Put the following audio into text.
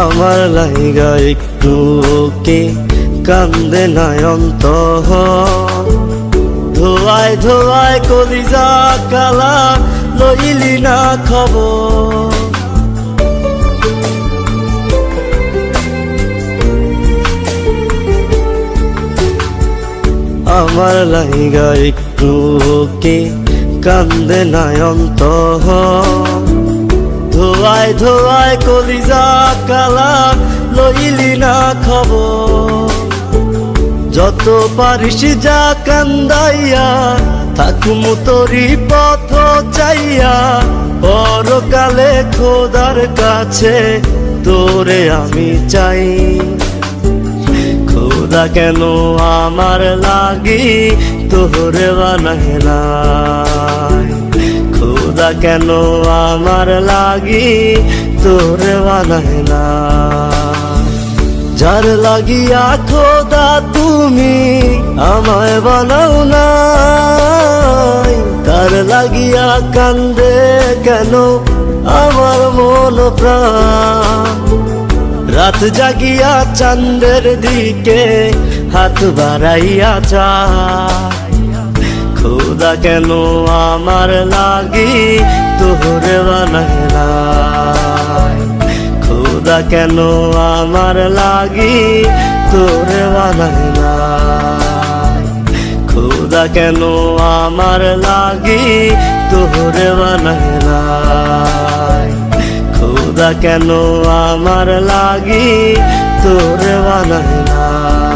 আমার লাইগা একটু ওকে কান্দে নয়ন্ত ধোয়ায় ধোয়ায় কলিজা কালা লইলি না খবর। আমার লাইগা একটু ওকে কান্দে নয়ন্ত ধোয়ায় ধোয়ায় কলিজা কালা লইলি না খবর। যত পারিস যা কান্দাইয়া, থাকুম তোরি পথ চাইয়া। পরকালে খোদার কাছে তোরে আমি চাই। খোদা কেন আমার লাগি, তোরে বানাইলাই খোদা কেন আমার লাগি? তোর তোরে বানাইলা যার লাগিয়া খোদা তুমি আমায় বানাও না তার লাগিয়া কান্দে কেন আমার মন রাত জাগিয়া চাঁদের দিকে হাত বাড়াইয়া চায় খোদা কেন আমার লাগি? তোরে বানাইলাই খোদা কেন আমার লাগি? তোরে বানাইলাই খোদা কেন আমার লাগি? তোরে বানাইলাই খোদা কেন আমার লাগি? তোরে বানাই